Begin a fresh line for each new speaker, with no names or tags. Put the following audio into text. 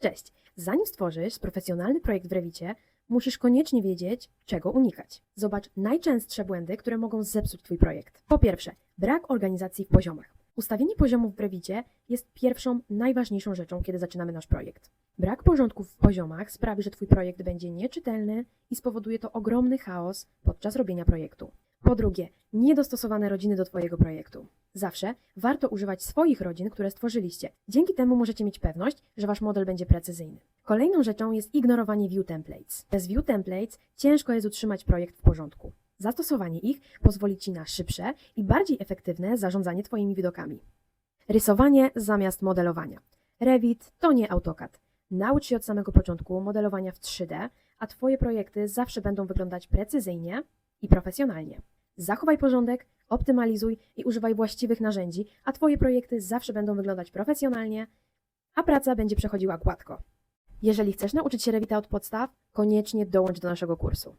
Cześć! Zanim stworzysz profesjonalny projekt w Rewicie, musisz koniecznie wiedzieć, czego unikać. Zobacz najczęstsze błędy, które mogą zepsuć Twój projekt. Po pierwsze, brak organizacji w poziomach. Ustawienie poziomów w Rewicie jest pierwszą, najważniejszą rzeczą, kiedy zaczynamy nasz projekt. Brak porządków w poziomach sprawi, że Twój projekt będzie nieczytelny i spowoduje to ogromny chaos podczas robienia projektu. Po drugie, niedostosowane rodziny do Twojego projektu. Zawsze warto używać swoich rodzin, które stworzyliście. Dzięki temu możecie mieć pewność, że Wasz model będzie precyzyjny. Kolejną rzeczą jest ignorowanie view templates. Bez view templates ciężko jest utrzymać projekt w porządku. Zastosowanie ich pozwoli Ci na szybsze i bardziej efektywne zarządzanie Twoimi widokami. Rysowanie zamiast modelowania. Revit to nie AutoCAD. Naucz się od samego początku modelowania w 3D, a Twoje projekty zawsze będą wyglądać precyzyjnie i profesjonalnie. Zachowaj porządek, optymalizuj i używaj właściwych narzędzi, a Twoje projekty zawsze będą wyglądać profesjonalnie, a praca będzie przechodziła gładko. Jeżeli chcesz nauczyć się Revita od podstaw, koniecznie dołącz do naszego kursu.